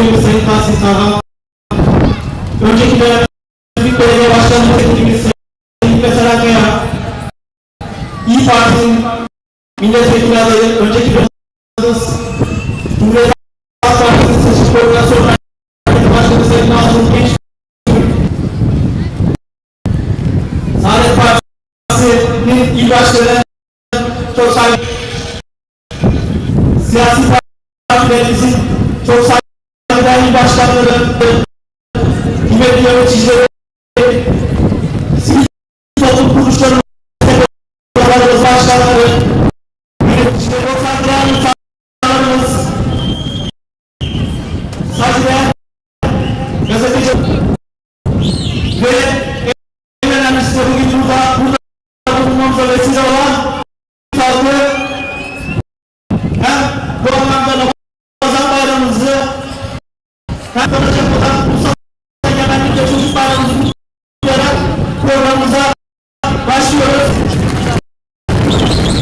Vekilimiz Sayın Tahsin Tarhan, önceki dönem Büyük Belediye Başkanı Vekilimiz Sayın Hikmet Sarakaya, İYİ Parti'nin milletvekili adayı, önceki dönem Cumhuriyet Halk Partisi Seçim Koordinasyon Başkanı Sayın Nazım Genç, Saadet Partisi'nin il başkanı çok saygı siyasi partilerimizin çok il başkanları, kıymetli yöneticileri, sivil toplum kuruluşlarının başkanları, yöneticileri, saygıdeğer insanlarımız, saygıdeğer gazeteci ve en önemlisi de bugün burada, burada bulunmamıza vesile olan sağlığı hem হ্যাঁ